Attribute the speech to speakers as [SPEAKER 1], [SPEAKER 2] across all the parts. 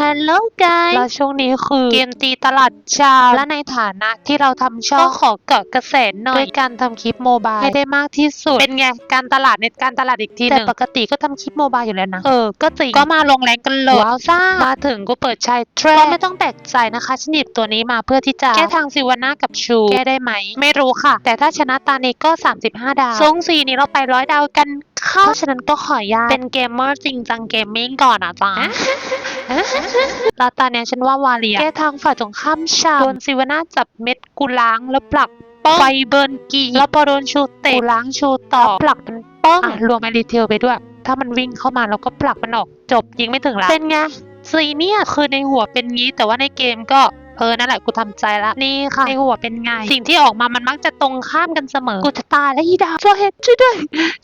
[SPEAKER 1] ฮัลโหลกาย
[SPEAKER 2] แล้วช่วงนี้คือเกมตีตลาดชาวและในฐานะที่เราทำช่องก็ขอเกาะกระแสหน่อย ด้วยการทำคลิปโมบายให้ได้มากที่สุด เป็นไง การตลาดในการตลาดอีกทีหนึงแต่ปกติก็ทำคลิปโมบายอยู่แล้วนะ เออ ก็จริง ก็มาลงแรงกันเลยว้าวซ่า มาถึงกูเปิดใช้เทรก็ไม่ต้องแปลกใจนะคะฉันหยิบตัวนี้มาเพื่อที่จะแก้ทางซิวาน่ากับชู แก้ได้ไหม ไม่รู้ค่ะ แต่ถ้าชนะตานี้ก็ 35 ดาวทรงสีนี้เราไปร้อยดาวกันค่ะ เพราะฉะนั้นก็ขออนุญาตเป็นเกมเมอร์จริงจังเกมมิ่งก่อนนะจ๊ะแล้วตอนเนี้ยฉันว่าวาเลียแก้ทางฝ่ายตรงข้ามชาโดนซิวาน่าจับเม็ดกูล้างแล้วผลักป้องไฟเบิร์นกีแล้วพอโดนชูเตะกูล้างชูต่อผลักมันป้องอะรวมไอรีเทลไปด้วย ถ้ามันวิ่งเข้ามาเราก็ผลักมันออกจบยิงไม่ถึงละเป็นไงซีเนี่ยคือในหัวเป็นงี้แต่ว่าในเกมก็ เออนั่นแหละกูทำใจละนี่ค่ะในหัวเป็นไง สิ่งที่ออกมามันมักจะตรงข้ามกันเสมอกูจะตายแล้วอีดาวจอเฮดช่วยด้วย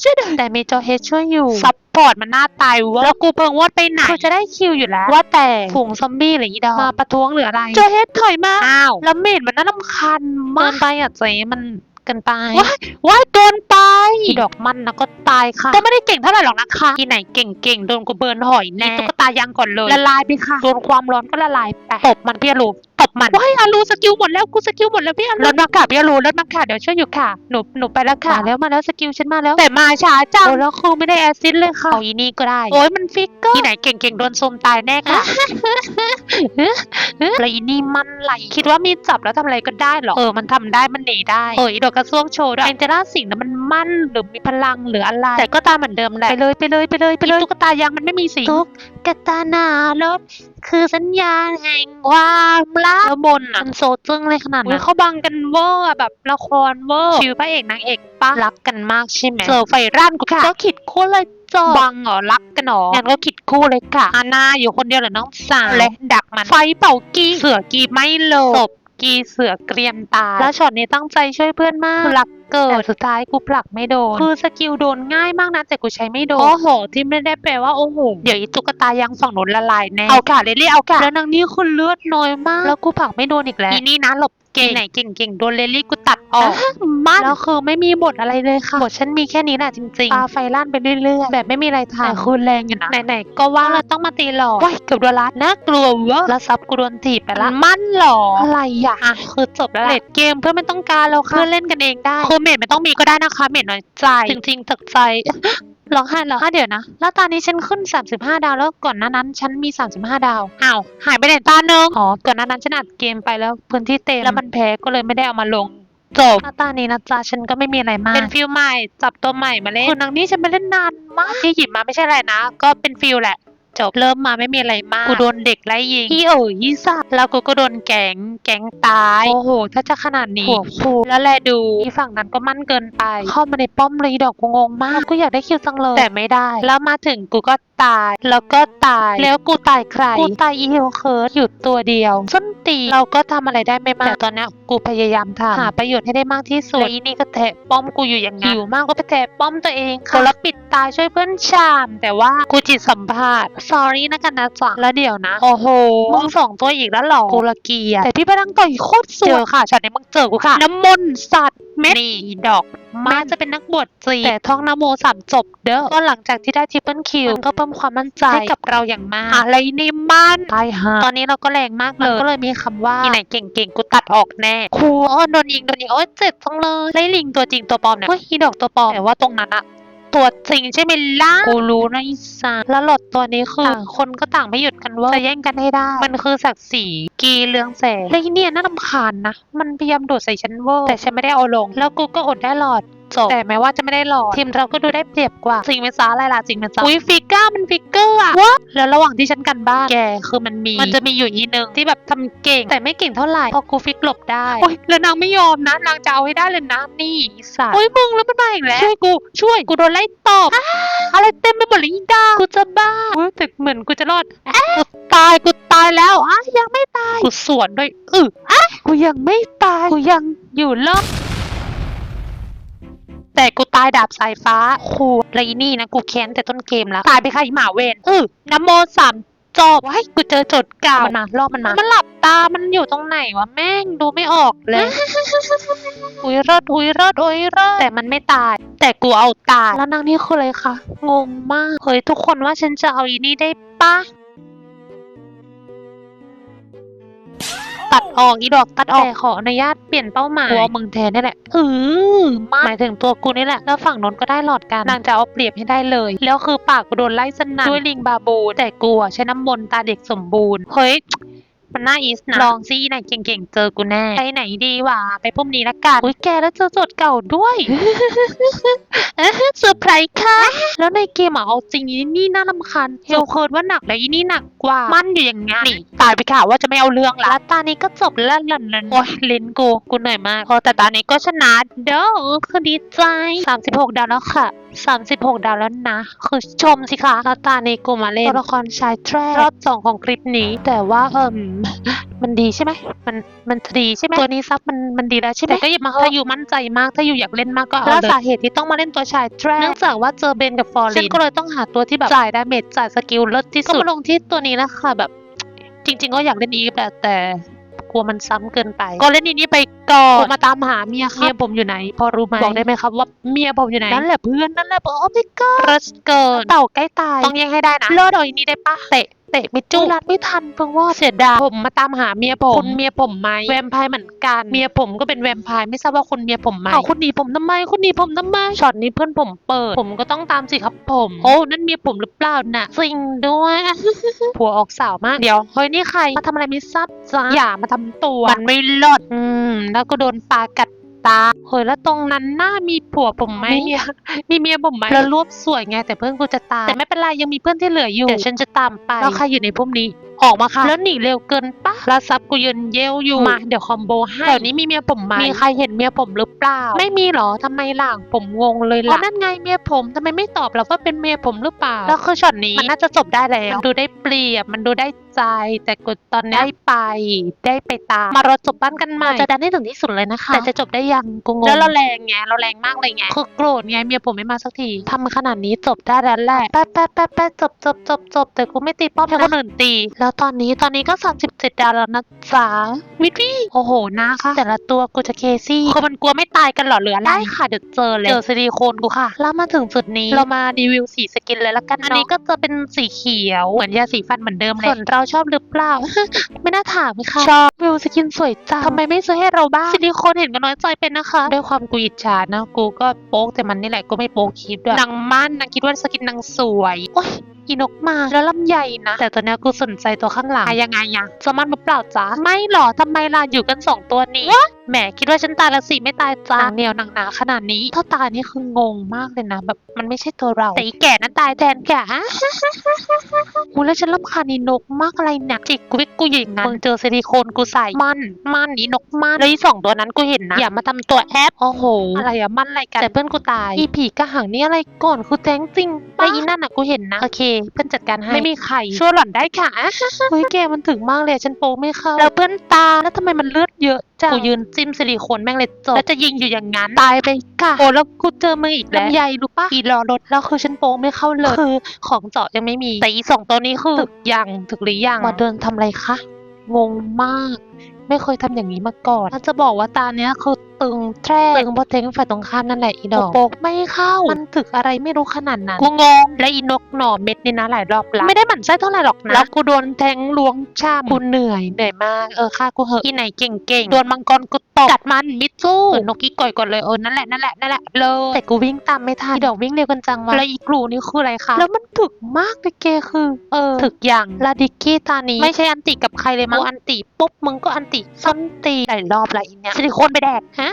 [SPEAKER 2] ช่วยด้วยแต่มีจอเฮดช่วยอยู่ซัพพอร์ตมันน่าตายเวะแล้วกูเพิ่งวอดไปไหนกูจะได้คิวอยู่แล้ว ว่าแต่ฝูงซอมบี้หรืออีดาวมาประท้วงหรืออะไรจอเฮดถอยมาอ้าวแล้วเมดมันน่ารำคาญมากเกินไปอะเจ๊มันเกินไปว้ายว้ายเกินไปอีดอกมันนะก็ตายค่ะก็ไม่ได้เก่งเท่าไหร่หรอกนะคะที่ไหนเก่งๆ โดนกูเบิร์นหอยแน่ตุ๊กตายางก่อนเลย ละลายไปค่ะ โดนความร้อนก็ละลายไปตบมันพี่อรู ตบมันว้ายอารูสกิลหมดแล้วกูสกิลหมดแล้วพี่อารูรถมาค่ะพี่อารูรถมาค่ะเดี๋ยวช่วยอยู่ค่ะหนูหนูไปแล้วค่ะมาแล้วมาแล้วสกิลฉันมาแล้ว แต่มาช้าจังโอ้แล้วคือไม่ได้แอซซิดเลยค่ะเอาอีนี่ก็ได้โอ้ยมันฟิกเกอร์ที่ไหนเก่งๆโดนซุมตายแน่ค่ะแล้วอีนี่มันไหลคิดว่ามีจับแล้วทำอะไรก็ได้เหรอเออมันทำได้มันหนีได้เอออีดอกกระซวงโชว์ด้วยแองเจล่าสิ่งนั้นมันมั่นหรือมีพลังหรืออะไรแต่ก็ตามเหมือนเดิมแหละไปเลยไปเลยไปเลยไปเลยตุ๊กตายังมันไม่มีสี ตุ๊ก ตาหนารถคือสัญญาณแห่งความรักแล้วบนอะมันโซจึ้งเลยขนาดนั้นเขาบังกันเวอร์อะแบบละครเวอร์ฟิวพระเอกนางเอกปะรักกันมากใช่ไหมเจอไฟร่านกูค่ะก็ขิดคู่เลยจอบังเหรอรักกันเหรองั้นก็ขิดคู่เลยค่ะอานาอยู่คนเดียวเหรอน้องสาวและดักมันไฟเป่ากีเสือกีไม่โลศพ กีเสือเกรียมตายแล้วช็อตนี้ตั้งใจช่วยเพื่อนมากรักเกิดสุดท้ายกูผลักไม่โดน คือสกิลโดนง่ายมากนะ แต่กูใช้ไม่โดน โอ้โห ที่ไม่ได้แปลว่าโอ้โห เดี๋ยวอีตุ๊กตายังฝั่งโน้นละลายแน่ เอาค่ะเรลี่เอาค่ะ แล้วนางนี่คือเลือดน้อยมาก แล้วกูผลักไม่โดนอีกแล้ว อีนี่นะหลบ เก่งไหนเก่งๆโดนเรลลี่กูตัดออกมันแล้วคือไม่มีบทอะไรเลยค่ะบทฉันมีแค่นี้แหละจริงๆปาไฟลั่นไปเรื่อยๆแบบไม่มีอะไรทำแต่คือแรงอยู่นะไหนๆก็ว่าเราต้องมาตีหลอกว้ายเกือบโดนลัดนะกลัวเวะแล้วซับกูโดนถีบไปละมันหรออะไรอะอะคือจบแล้วเลดเกมเพื่อนไม่ต้องการแล้วค่ะเพื่อนเล่นกันเองได้คือเมดไม่ต้องมีก็ได้นะคะเมดน้อยใจจริงๆตกใจ ร้องไห้เหรออะเดี๋ยวนะ แล้วตอนนี้ฉันขึ้น 35 ดาวแล้วก่อนหน้านั้นฉันมี 35 ดาวอ้าวหายไปไหนตาหนึ่งอ๋อก่อนหน้านั้นฉันอัดเกมไปแล้วพื้นที่เต็มแล้วมันแพ้ก็เลยไม่ได้เอามาลงจบแล้วตอนนี้นะจ๊ะฉันก็ไม่มีอะไรมาก เป็นฟิลใหม่ จับตัวใหม่มาเล่นคุณนางนี่ฉันไม่เล่นนานมากที่หยิบมาไม่ใช่อะไรนะ ก็เป็นฟิลแหละ จบเริ่มมาไม่มีอะไรมากกูโดนเด็กไล่ยิงอีเอ๋ยยี่สัตว์แล้วกูก็โดนแก๊งแก๊งตายโอ้โห ถ้าจะขนาดนี้หัวแล้วแลดูอีฝั่งนั้นก็มั่นเกินไป เข้ามาในป้อมเลยอีดอกกูงงมากกูอยากได้คิวจังเลยแต่ไม่ได้ แล้วมาถึงกูก็ตาย แล้วก็ตาย แล้วกูตายใคร กูตายอีเฮลเคิร์ดอยู่ตัวเดียวส้นตีนเราก็ทำอะไรได้ไม่มากแต่ตอนเนี้ยกูพยายามทำหาประโยชน์ให้ได้มากที่สุดและอีนี่ก็แทะป้อมกูอยู่อย่างนั้นหิวมากก็ไปแทะป้อมตัวเองค่ะแล้วปิดตายช่วยเพื่อนชาม แต่ว่ากูจิตสัมภาษณ์ sorry นะกันนะจ๊ะแล้วเดี๋ยวนะ โอ้โหมึงสองตัวอีกแล้วเหรอกูละเกียจแต่พี่พลังต่อยโคตรสวยเจอค่ะช็อตนี้มึงเจอกูค่ะ น้ำมนต์สัตว์ เม็ดนี่ดอกแม้จะเป็นนักบวชจริงแต่ท่องนโมสามจบเด้อก็หลังจากที่ได้ทริปเปิลคิวมันก็เพิ่มความมั่นใจให้กับเราอย่างมาก อะไรนี่มันตายฮะตอนนี้เราก็แรงมากเลย ก็เลยมีคำว่าที่ไหนเก่งๆ กูตัดออกแน่ครูอ้อนโดนยิงโดนยิงโอ๊ยเจ็บจังเลยไล่ลิงตัวจริงตัวปลอมเนี่ยเฮ้ยอีดอกตัวปลอมแต่ว่าตรงนั้นอะ ตัวจริงใช่ไหมล่ะกูรู้นะอีสานแล้วหลอดตัวนี้คือต่างคนก็ต่างไม่หยุดกันเว่าจะแย่งกันให้ได้ มันคือศักดิ์ศรีกีเรืองแสงแล้วอีเนี่ยน่ารำคาญนะ มันพยายามโดดใส่ฉันเวอร์แต่ฉันไม่ได้เอาลง แล้วกูก็อดได้หลอด จบ แต่แม้ว่าจะไม่ได้หลอดทีมเราก็ดูได้เปรียบกว่าจริงไหมจ้าอะไรล่ะจริงไหมจ้าอุ้ยฟิกเกอร์มันฟิกเกอร์อะวะแล้วระหว่างที่ฉันกันบ้านแกคือมันมี มันจะมีอยู่อีนึงที่แบบทำเก่ง แต่ไม่เก่งเท่าไหร่พอกูฟิกหลบได้โอ้ยแล้วนางไม่ยอมนะนางจะเอาให้ได้เลยนะนี่อีสัตว์โอ้ยมึงแล้วมันมาอีกแล้วช่วยกูช่วยกูโดนไล่ตบอะไรเต็มไปหมดเลยอีดากูจะบ้าอุ๊ยแต่เหมือนกูจะรอดกูตายกูตายแล้วอะยังไม่ตายกูสวนด้วยอืออะกูยังไม่ตายกูยังอยู่รอด แต่กูตายดาบสายฟ้าครูไรนี่นะกูแค้นแต่ต้นเกมแล้ว ตายไปค่ะอีหมาเวนอือน้ำโมสามจอบว้ายกูเจอโจทย์เก่ามันมารอบมันมา มันหลับตา มันอยู่ตรงไหนวะแม่งดูไม่ออกเลย อุยรอดอุยรอดอุยรอดแต่มันไม่ตาย แต่กูเอาตาย แล้วนางนี่คืออะไรคะ งงมาก เฮ้ยทุกคนว่าฉันจะเอาอีนี่ได้ปะ ตัดออกอีดอกตัดออกแต่ขออนุญาตเปลี่ยนเป้าหมายกลัวมึงแทนนี่แหละเออหมายถึงตัวกูนี่แหละแล้วฝั่งโน้นก็ได้หลอดกันนางจะเอาเปรียบให้ได้เลย แล้วคือปากกูโดนไล่สนั่นด้วยลิงบาบูนแต่กูอะใช้น้ำมนต์ตาเด็กสมบูรณ์เฮ้ย มันน่าอีสนะลองซิไหนเก่งๆ เจอกูแน่ไปไหนดีวะไปพรุ่งนี้ละกันอุ้ยแกแล้วเจอโจทย์เก่าด้วยเซอร์ไพรส์ค่ะ แล้วในเกมอะเอาจริงนี่นี่น่ารำคาญเฮลเคิร์ดว่าหนักแล้วอีนี่หนักกว่า มันอยู่อย่างงั้นนี่ตายไปค่ะว่าจะไม่เอาเรื่องละแล้วตานี้ก็จบแล้วลันลันโอ้ยลิ้นกูกูเหนื่อยมาก พอแต่ตานี้ก็ชนะเด้อคือดีใจ 36 ดาวแล้วค่ะ36 ดาวแล้วนะ คือชมสิคะแล้วตานี้กูมาเล่นตัวละครชายแทรกรอบสองของคลิปนี้ แต่ว่าเอิ่มมันดีใช่ไหมมันมันดีใช่ไหมตัวนี้ซับมันมันดีแล้วใช่ไหมแต่ก็อย่ามาถ้าอยู่มั่นใจมากถ้าอยู่อยากเล่นมากก็เอาเลยแล้วสาเหตุที่ต้องมาเล่นตัวชายแทรกเนื่องจากว่าเจอเบนกับฟอร์ลินฉันก็เลยต้องหาตัวที่แบบจ่ายดาเมจจ่ายสกิลเลิศที่สุดก็มาลงที่ตัวนี้นะคะแบบ จริง ๆ ก็อยากเล่นอีฟแหละแต่กลัวมันซ้ำเกินไป ก็เล่นอีนี้ไปก่อนผมมาตามหาเมียครับเมียผมอยู่ไหน พอรู้ไหมบอกได้ไหมครับว่าเมียผมอยู่ไหนนั่นแหละเพื่อนนั่นแหละโอ้ my god รัสเกินเต่าใกล้ตายต้องแย่งให้ได้นะเลิศเอาอีนี้ได้ปะเตะ เตะไม่จุรัดไม่ทันเพิ่งว่าเสียดายผมมาตามหาเมียผมคุณเมียผมไหมแวมไพร์เหมือนกันเมียผมก็เป็นแวมไพร์ไม่ทราบว่าคุณเมียผมไหมเอาคุณหนีผมทำไมคุณหนีผมทำไมช็อตนี้เพื่อนผมเปิด ผมก็ต้องตามสิครับผม โอ้นั่นเมียผมหรือเปล่าน่ะจริงด้วยผัวออกสาวมากเดี๋ยวเฮ้ยนี่ใครมาทำอะไรไม่ทราบจ้าอย่ามาทำตัวมันไม่รอดอืมแล้วก็โดนปลากัด ตาเฮ้ยแล้วตรงนั้นหน้ามีผัวผมไหมมีเมียมีเมียผมไหมแล้วรวบสวยไงแต่เพื่อนกูจะตายแต่ไม่เป็นไรยังมีเพื่อนที่เหลืออยู่เดี๋ยวฉันจะตามไปแล้วใครอยู่ในพวกนี้ออกมาค่ะ แล้วหนีเร็วเกินปะแล้วซับกูยืนเย้วอยู่มาเดี๋ยวคอมโบให้แถวนี้มีเมียผมไหมมีใครเห็นเมียผมหรือเปล่า ไม่มีหรอทำไมล่ะผมงงเลยล่ะนั่นไงเมียผมทำไมไม่ตอบเราว่าเป็นเมียผมหรือเปล่า แล้วคือช็อตนี้มันน่าจะจบได้แล้วมันดูได้เปรียบมันดูได้ ใจ แต่กดตอนนี้ได้ไป ได้ไปตาม มารอจบบ้านกันใหม่จะดันให้ถึงที่สุดเลยนะคะ แต่จะจบได้ยังกูงงแล้วเราแรงไงเราแรงมากเลยไงคือโกรธไงเมียผมไม่มาสักทีทำขนาดนี้จบได้แล้วแหละแป๊ะแป๊ะแป๊ะแป๊ะจบจบจบจบแต่กูไม่ตีป้อมให้คนอื่นตี แล้วตอนนี้ตอนนี้ก็ 37 ดาวแล้วนะจ๊ะวิทวี่โอ้โหนะคะแต่ละตัวกูจะเคซี่คือมันกลัวไม่ตายกันเหรอหรืออะไรได้ค่ะเดี๋ยวเจอเลยเจอซิลิโคนกูค่ะ แล้วมาถึงจุดนี้เรามารีวิวสีสกินเลยละกันอันนี้ก็จะเป็นสีเขียวเหมือนยาสีฟันเหมือนเดิมเลยส่วนเราชอบหรือเปล่า ไม่น่าถามค่ะชอบวิวสกินสวยจังทำไมไม่ซื้อให้เราบ้างซิลิโคนเห็นก็น้อยใจเป็นนะคะ ด้วยความกูอิจฉานะ กูก็โป๊กแต่มันนี่แหละกูไม่โป๊กคลิปด้วยนางมั่นนางคิดว่าสกินนางสวยโอ๊ย อีนกมาแล้วลำใหญ่นะ แต่ตัวเนี้ยกูสนใจตัวข้างหลังอะยังไงอะจะมันมาเปล่าจ๊ะไม่หรอทำไมล่ะอยู่กันสองตัวนี้แหมคิดว่าฉันตายแล้วสิไม่ตายจ้าหนังเหนียวหนังหนาขนาดนี้ถ้าตายนี่คืองงมากเลยนะแบบมันไม่ใช่ตัวเรา แต่อีแก่นั้นตายแทนแกฮะกูแล้วฉันรำคาญอีนกมากอะไรเนี่ยจิกกูวิกกูอย่างนั้นมึงเจอซิลิโคนกูใส่มันมันอีนกมันแล้วอีสองตัวนั้นกูเห็นนะอย่ามาทำตัวแอปโอ้โหอะไรอะมันอะไรกันแต่เพื่อนกูตายอีผีกระหังนี่อะไรก่อนคือแท้งจริงปะอีนั่นอะกูเห็นนะโอเคเพื่อนจัดการให้ไม่มีใครช่วยหล่อนได้ค่ะเฮ้ยแกมันถึงมากเลยอะฉันโปไม่เข้าแล้วเพื่อนตาแล้วทำไมมันเลือดเยอะจังกูยืนจิ้มซิลิโคนแม่งเลยจบแล้วจะยิงอยู่อย่างนั้นตายไปค่ะโอ้แล้วกูเจอมึงอีกแล้วลำใหญ่รู้ปะอีรอรถแล้วคือฉันโปไม่เข้าเลยคือของเจาะยังไม่มีแต่อีสองตัวนี้คือถึกยังถึกหรือยังมาเดินทำอะไรคะงงมาก ไม่เคยทำอย่างนี้มาก่อนถ้าจะบอกว่าตาเนี้ยคือตึงแทร่ตึงเพราะเทงฝ่ายตรงข้ามนั่นแหละอีดอกโปกไม่เข้า มันถึกอะไรไม่รู้ขนาดนั้น กูงง และอีนกหน่อเม็ดนี่นะหลายรอบละไม่ได้หมั่นไส้เท่าไหร่หรอกนะ แล้วกูโดนแทงล้วงช่ำกูเหนื่อยเหนื่อยมาก เออค่ากูเหอะอีไหนเก่งๆ โดนมังกรกูตบกัดมันมิดสู้เออนกกี้ก่อยก่อนเลยเออนั่นแหละนั่นแหละนั่นแหละเลยแต่กูวิ่งตามไม่ทันอีดอกวิ่งเร็วกันจังวะแล้วอีกรูนี่คืออะไรคะแล้วมันถึกมากเลยแกคือ เออถึกอย่างลาดิกี้ตานี้ไม่ใช่อันติกับใครเลยมั้งกูอันติปุ๊บมึงก็อันติส้นตีหลายรอบละอีเนี่ยซิลิโคนไปแดกฮะ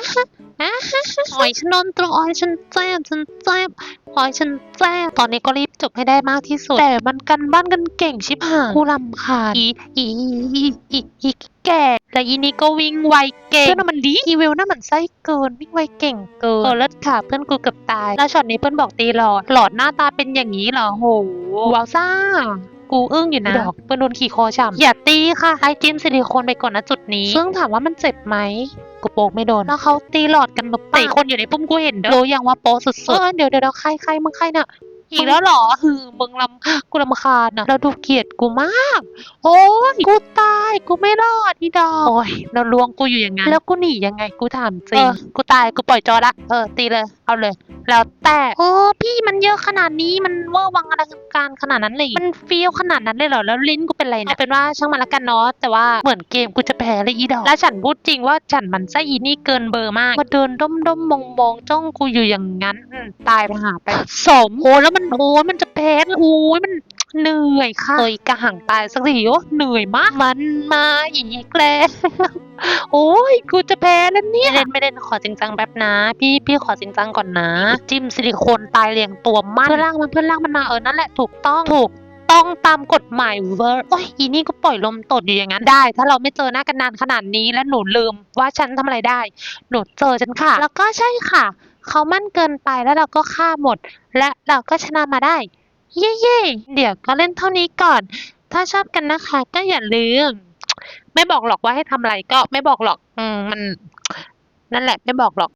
[SPEAKER 2] หอยฉันโดนตรงหอยฉันเจ็บฉันเจ็บหอยฉันเจ็บตอนนี้ก็รีบจบให้ได้มากที่สุด แต่มันกันบ้านกันเก่งชิบหายกูรำคาญอีอีอีอีอีแก่และอีนี้ก็วิ่งไวเก่งเพื่อนน่ะมันดีอีเวลน่ะมันไส้เกินวิ่งไวเก่งเกินเออเลิศค่ะเพื่อนกูเกือบตาย แล้วช็อตนี้เพื่อนบอกตีหลอดหลอดหน้าตาเป็นอย่างนี้เหรอโหว้าวซ่า กูอึ้งอยู่นะดอกเพื่อนโดนขี่คอฉ่ำอย่าตีค่ะให้จิ้มซิลิโคนไปก่อนนะจุดนี้ ซึ่งถามว่ามันเจ็บไหมกูโปกไม่โดนแล้วเขาตีหลอดกันแบบตีคนอยู่ในปุ่มกูเห็นเด้อรู้ยังว่าโปะสุดๆเออเดี๋ยวเดี๋ยวเดี๋ยวใครใครมึงใครน่ะอีกแล้วเหรอคือมึงลำกูลำคาญนะแล้วดูเกลียดกูมาก โอ้ยยกูตายกูไม่รอดอีดอกโอ้ยเราลวงกูอยู่อย่างงั้นแล้วกูหนียังไงกูถามจริงกูตายกูปล่อยจอละเออตีเลยเอาเลยแล้วแต่โอ้พี่มันเยอะขนาดนี้มันเวอร์วังอลังการขนาดนั้นเลย มันเฟี้ยวขนาดนั้นเลยเหรอแล้วลิ้นกูเป็นไรเนี่ยเอาเป็นว่าช่างมันละกันเนาะแต่ว่าเหมือนเกมกูจะแพ้เลยอีดอกและฉันพูดจริงว่าฉันมันไส้อีนี่เกินเบอร์มากมาเดินด้มด้มมองมองๆจ้องกูอยู่อย่างนั้นอืมตายไปหาไปสมโอ้แล้วมันโอ้ยมันจะแพ้โอ้ยมัน เหนื่อยค่ะเอ้ยกระหังตายสักทีโอ้เหนื่อยมาก มันมาอีกแล้วโอ้ยกูจะแพ้แล้วเนี่ยไม่เล่นไม่เล่นขอจริงจังแป๊บนะ พี่พี่ขอจริงจังก่อนนะ จิ้มซิลิโคนตายเรียงตัวมันเพื่อนล่างมันเพื่อนล่างมันมาเออนั่นแหละถูกต้องถูกต้องตามกฎหมายเวอร์ โอ้ยอีนี่ก็ปล่อยลมตดอยู่อย่างนั้นได้ ถ้าเราไม่เจอหน้ากันนานขนาดนี้และหนูลืมว่าฉันทำอะไรได้ หนูเจอฉันค่ะ แล้วก็ใช่ค่ะ เขามั่นเกินไปแล้วเราก็ฆ่าหมด และเราก็ชนะมาได้ เย่เย่เดี๋ยวก็เล่นเท่านี้ก่อน ถ้าชอบกันนะคะ ก็อย่าลืม ไม่บอกหรอกว่าให้ทำอะไรก็ไม่บอกหรอก อืมมัน นั่นแหละไม่บอกหรอก